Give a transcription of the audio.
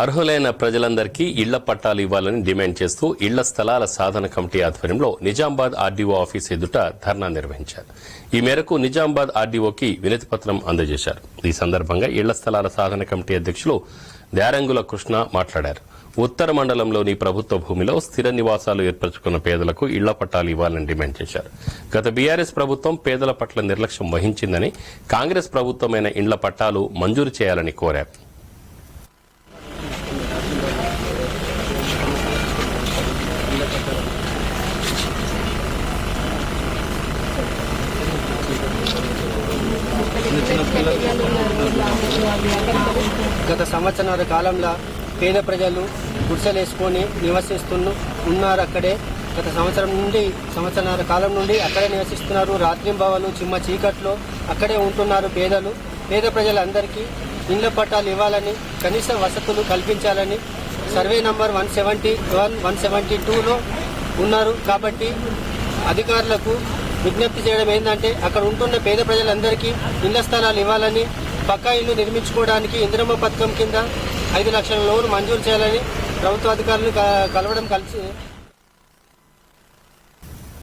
అర్హులైన ప్రజలందరికీ ఇళ్ళ పట్టాలు ఇవ్వాలని డిమాండ్ చేస్తూ ఇళ్ళ స్థలాల సాధన కమిటీ ఆధ్వర్యంలో నిజామాబాద్ ఆర్డీఓ ఆఫీస్ ఎదుట ధర్నా నిర్వహించారు. ఈ మేరకు నిజామాబాద్ ఆర్డీఓకి వినతి పత్రం అందజేశారు. ఈ సందర్భంగా ఇళ్ళ స్థలాల సాధన కమిటీ అధ్యక్షులు దారంగుల కృష్ణ మాట్లాడారు. ఉత్తర మండలంలోని ప్రభుత్వ భూమిలో స్థిర నివాసాలు ఏర్పరచుకున్న పేదలకు ఇళ్ళ పట్టాలు ఇవ్వాలని డిమాండ్ చేశారు. గత బీఆర్ఎస్ ప్రభుత్వం పేదల పట్ల నిర్లక్ష్యం వహించిందని కాంగ్రెస్ ప్రభుత్వమైన ఇళ్ళ పట్టాలు మంజూరు చేయాలని కోరారు. గత సంవత్సరాల కాలంలో పేద ప్రజలు గుడిసెలేసుకొని నివసిస్తున్న ఉన్నారు అక్కడే గత సంవత్సరం నుండి సంవత్సరాల కాలం నుండి అక్కడే నివసిస్తున్నారు. రాత్రింబవలు చిమ్మ చీకట్లో అక్కడే ఉంటున్నారు పేదలు. పేద ప్రజలందరికీ ఇళ్ళ పట్టాలు ఇవ్వాలని కనీస వసతులు కల్పించాలని survey number one seventy one one seventy టూలో ఉన్నారు. కాబట్టి అధికారులకు విజ్ఞప్తి చేయడం ఏంటంటే అక్కడ ఉంటున్న పేద ప్రజలందరికీ ఇళ్ళ స్థలాలు ఇవ్వాలని పక్కా ఇల్లు నిర్మించుకోవడానికి ఇందిరమ్మ పథకం కింద ఐదు లక్షల లోన్ మంజూరు చేయాలని ప్రభుత్వ అధికారులు కలవడం కలిసి